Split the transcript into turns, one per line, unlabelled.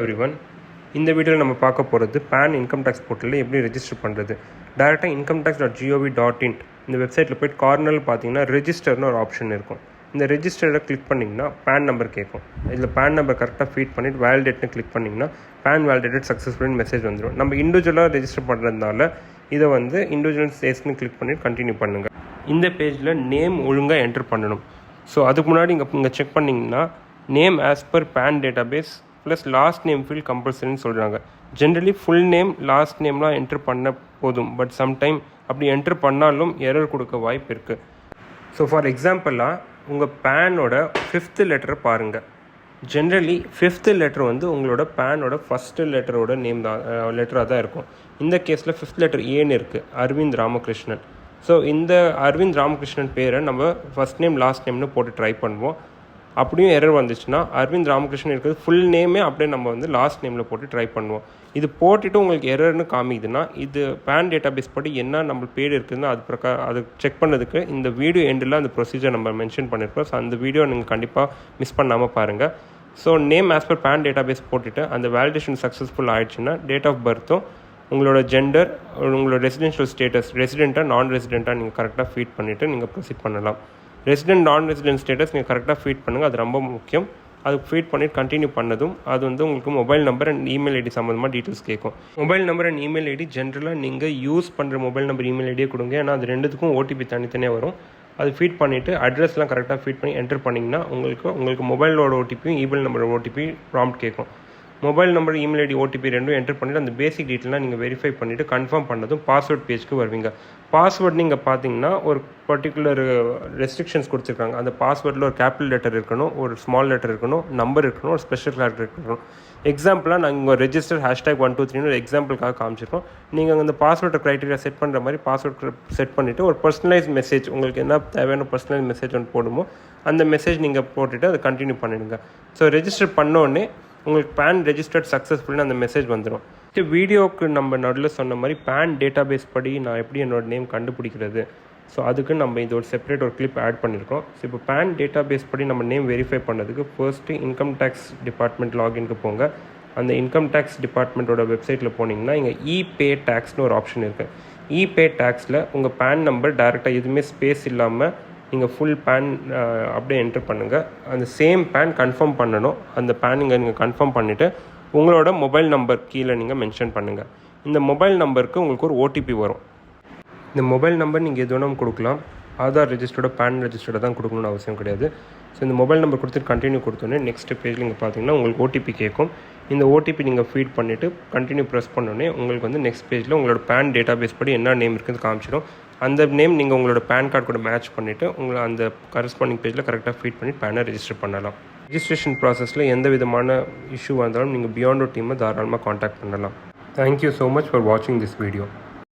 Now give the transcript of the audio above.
Everyone இந்த வீடியோவில் நம்ம பார்க்க போகிறது பேன் இன்கம் டேக்ஸ் போர்ட்டலில் எப்படி ரெஜிஸ்டர் பண்ணுறது டேரெக்டாக income tax dot G O V dot in இந்த வெப்சைட்டில் போய்ட்டு கார்னரில் பார்த்தீங்கன்னா ரெஜிஸ்டர்னு ஒரு ஆப்ஷன் இருக்கும். இந்த ரெஜிஸ்டரை கிளிக் பண்ணிங்கன்னா பேன் நம்பர் கேட்கும். இதில் பேன் நம்பர் கரெக்டாக ஃபீட் பண்ணிவிட்டு வேலிடேட்னு கிளிக் பண்ணிங்கன்னா பேன் வேலிடேட் சக்ஸஸ்ஃபுல்னு மெசேஜ் வந்துடும் நம்ம இண்டிவிஜுவலாக ரெஜிஸ்டர் பண்ணுறதுனால இதை வந்து இண்டிவிஜுவல் ஸ்டேட்ஸ்னு கிளிக் பண்ணிவிட்டு கண்டினியூ பண்ணுங்கள் இந்த பேஜில் நேம் ஒழுங்காக என்டர் பண்ணணும். ஸோ அதுக்கு முன்னாடி இங்கே இங்கே செக் பண்ணிங்கன்னா name as per PAN database plus last name field கம்பல்சரின்னு சொல்கிறாங்க ஜென்ரலி ஃபுல் நேம் லாஸ்ட் நேம்லாம் என்டர் பண்ண போதும். பட் சம்டைம் அப்படி என்டர் பண்ணாலும் எரர் கொடுக்க வாய்ப்பு இருக்குது ஸோ ஃபார் எக்ஸாம்பிளாக உங்கள் பேனோட ஃபிஃப்த்து லெட்டரை பாருங்கள் ஜென்ரலி ஃபிஃப்த்து லெட்டர் வந்து உங்களோட பேனோட ஃபஸ்ட்டு லெட்டரோட நேம் தான் லெட்டராக தான் இருக்கும். இந்த கேஸில் ஃபிஃப்த் லெட்டர் ஏன்னு இருக்குது அரவிந்த் ராமகிருஷ்ணன் ஸோ இந்த அரவிந்த் ராமகிருஷ்ணன் பேரை நம்ம ஃபஸ்ட் நேம் லாஸ்ட் நேம்னு போட்டு ட்ரை பண்ணுவோம். அப்படியும் எரர் வந்துச்சுன்னா அரவிந்த் ராமகிருஷ்ணன் இருக்கிறது ஃபுல் நேமே அப்படியே நம்ம வந்து லாஸ்ட் நேமில் போட்டு ட்ரை பண்ணுவோம். இது போட்டுட்டு உங்களுக்கு எரர்னு காமிக்குதுன்னா இது பேன் டேட்டா பேஸ் படி என்ன நம்ம பேர் இருக்குதுன்னு அது பிரகாரம் அது செக் பண்ணதுக்கு இந்த வீடியோ எண்டில் அந்த ப்ரொசீஜர் நம்ம மென்ஷன் பண்ணியிருக்கோம் ஸோ அந்த வீடியோ நீங்கள் கண்டிப்பாக மிஸ் பண்ணாமல் பாருங்கள் so name as per PAN data base போட்டுட்டு அந்த வேலிடேஷன் சக்ஸஸ்ஃபுல் ஆயிடுச்சுன்னா டேட் ஆஃப் பர்த்தும் உங்களோட ஜெண்டர் உங்களோட ரெசிடென்ஷியல் ஸ்டேட்டஸ் ரெசிடெண்ட்டாக நான் ரெசிடெண்ட்டாக நீங்கள் கரெக்டாக ஃபீட் பண்ணிவிட்டு நீங்கள் ப்ரொசீட் பண்ணலாம். ரெசிடென்ட் நான் ரெசிடென்ட் ஸ்டேட்டஸ் நீங்கள் கரெக்டாக ஃபீட் பண்ணுங்கள் அது ரொம்ப முக்கியம். அது ஃபீட் பண்ணிட்டு கண்டினியூ பண்ணதும் அது வந்து உங்களுக்கு mobile number and email ID சம்மந்தமாக டீட்டெயில்ஸ் கேட்கும். Mobile number and email ID ஜென்ரலாக நீங்கள் யூஸ் பண்ணுற மொபைல் நம்பர் இமெயில் ஐடியே கொடுங்க. ஏன்னா அது ரெண்டுத்துக்கும் ஓடிபி தனித்தனியாக வரும். அது ஃபீட் பண்ணிவிட்டு அட்ரஸ்லாம் கரெக்டாக ஃபீட் பண்ணி என்டர் பண்ணிங்கன்னா உங்களுக்கு உங்களுக்கு மொபைலோட ஓடிபியும் இமெயில் நம்பரோட ஓடிபி ப்ராம்ப்ட் கேட்கும். Mobile number email ID OTP ரெண்டும் என்டர் பண்ணிவிட்டு அந்த பேசிக் டீட்டெயிலாம் நீங்கள் வெரிஃபை பண்ணிவிட்டு கன்ஃபார்ம் பண்ணதும் பாஸ்வேர்ட் பேஜ்க்கு வருவீங்க. பாஸ்வேர்ட் நீங்கள் பார்த்தீங்கன்னா ஒரு பர்டிகுலர் ரெஸ்ட்ரிக்ஷன்ஸ் கொடுத்துருக்காங்க. அந்த பாஸ்வேர்டில் ஒரு கேபிட்டல் லெட்டர் இருக்கணும் ஒரு ஸ்மால் லெட்டர் இருக்கணும் நம்பர் இருக்கணும் ஒரு ஸ்பெஷல் கேரக்டர் இருக்கணும். எக்ஸாம்பிளாக நாங்கள் இங்கே ரெஜிஸ்டர் ஹேஷ்டேக் ஒன் டூ த்ரீனு ஒரு எக்ஸாம்பிளுக்காக காமிச்சிருக்கோம். நீங்கள் அந்த பாஸ்வேர்டு க்ரைட்டீரியா செட் பண்ணுற மாதிரி பாஸ்வேர்ட் செட் பண்ணிவிட்டு ஒரு பர்சனலைஸ் மெசேஜ் உங்களுக்கு என்ன தேவையான பர்சனலைஸ் மெசேஜ் ஒன்று போடுமோ அந்த மெசேஜ் நீங்கள் போட்டுவிட்டு அதை கண்டினியூ பண்ணிடுங்க. ஸோ ரெஜிஸ்டர் பண்ணோடனே உங்களுக்கு பேன் ரெஜிஸ்டர்ட் சக்ஸஸ்ஃபுல்னு அந்த மெசேஜ் வந்துடும் வீடியோவுக்கு நம்ம நடுவில் சொன்ன மாதிரி பேன் டேட்டா பேஸ் படி நான் எப்படி என்னோட நேம் கண்டுபிடிக்கிறது? ஸோ அதுக்கு நம்ம இது ஒரு செப்பரேட் ஒரு கிளிப் ஆட் பண்ணியிருக்கோம் ஸோ இப்போ பேன் டேட்டா பேஸ் படி நம்ம நேம் வெரிஃபை பண்ணதுக்கு ஃபர்ஸ்ட்டு இன்கம் டேக்ஸ் டிபார்ட்மெண்ட் லாகின்க்கு போங்க. அந்த இன்கம் டேக்ஸ் டிபார்ட்மெண்ட்டோட வெப்சைட்டில் போனீங்கன்னா இங்கே இ பே டேக்ஸ்னு ஒரு ஆப்ஷன் இருக்குது இ பே டேக்ஸில் உங்கள் பேன் நம்பர் டேரெக்டாக எதுவுமே ஸ்பேஸ் இல்லாமல் நீங்கள் ஃபுல் பேன் அப்படியே என்டர் பண்ணுங்கள் அந்த சேம் பேன் கன்ஃபார்ம் பண்ணணும். அந்த பேன் நீங்கள் நீங்கள் கன்ஃபார்ம் பண்ணிவிட்டு உங்களோட மொபைல் நம்பர் கீழே நீங்கள் மென்ஷன் பண்ணுங்கள் இந்த மொபைல் நம்பருக்கு உங்களுக்கு ஒரு ஓடிபி வரும். இந்த மொபைல் நம்பர் நீங்கள் எது வேணாலும் கொடுக்கலாம். ஆதார் ரெஜிஸ்டரோட பேன் ரெஜிஸ்டரோட தான் கொடுக்கணும்னு அவசியம் கிடையாது. ஸோ இந்த மொபைல் நம்பர் கொடுத்துட்டு கண்டினியூ கொடுத்தோன்னே நெக்ஸ்ட் பேஜில் நீங்கள் பார்த்தீங்கன்னா உங்களுக்கு ஓடிபி கேட்கும். இந்த ஓடிபி நீங்கள் ஃபீட் பண்ணிவிட்டு கண்டினியூ ப்ரெஸ் பண்ணோன்னே உங்களுக்கு வந்து நெக்ஸ்ட் பேஜில் உங்களோட பேன் டேட்டா பேஸ் படி என்ன நேம் இருக்குன்னு காமிச்சிடும். அந்த நேம் நீங்கள் உங்களோட பேன் கார்டு கூட மேட்ச் பண்ணிவிட்டு உங்களை அந்த கரஸ்பாண்டிங் பேஜில் கரெக்டாக ஃபீட் பண்ணி பேனை ரெஜிஸ்டர் பண்ணலாம். ரிஜிஸ்ட்ரேஷன் ப்ராசஸில் எந்த விதமான இஷ்யூவாக இருந்தாலும் நீங்கள் பியாண்டோ டீமை தாராளமாக காண்டாக்ட் பண்ணலாம். Thank you so much for வாட்சிங் திஸ் வீடியோ